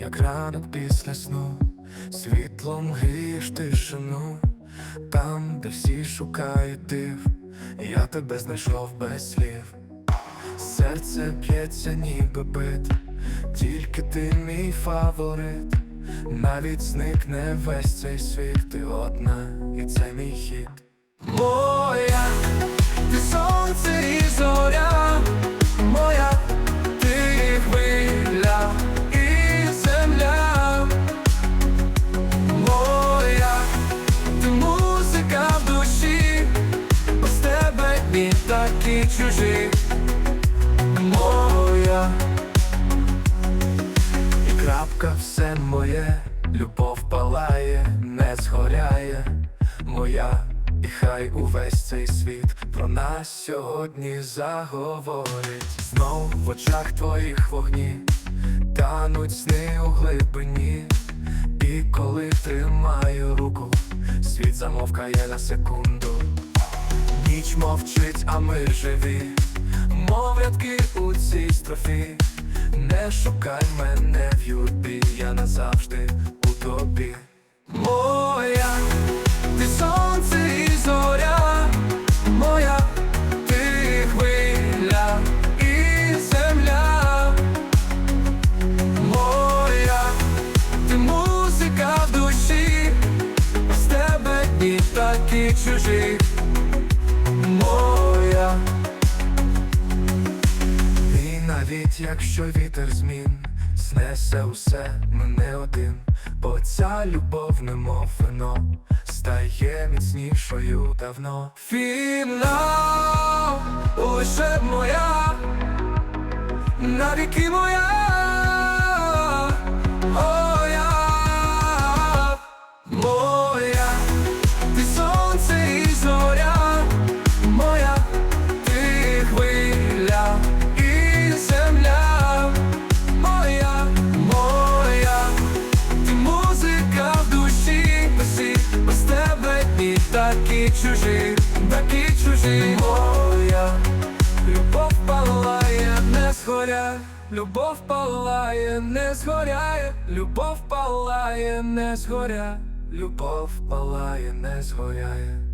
як ранок після сну, світлом грієш тишину, там, де всі шукають див, я тебе знайшов без слів. Серце б'ється, ніби бит, тільки ти мій фаворит. Навіть зникне весь цей світ, ти одна, і це мій хід. Моя, ти сонце такі чужі. Моя і крапка все моє, любов палає, не згоряє, моя, і хай увесь цей світ про нас сьогодні заговорить. Знов в очах твоїх вогні тануть сни у глибині, і коли тримаю руку, світ замовкає на секунду. Ніч мовчить, а ми живі, мов рядки у цій строфі. Не шукай мене в юрбі, я назавжди у тобі. Моя, ти сонце і зоря, моя, ти хвиля і земля. Моя, ти музика в душі, з тебе і такі чужі. Навіть якщо вітер змін знесе усе мене один, бо ця любов, немов вино, стає міцнішою давно. Фінал лише моя, навіки моя. Такі чужі, такі чужі, моя, любов палає, не згоряє, любов палає, не згоряє, любов палає, не згоряє, любов палає, не згоряє.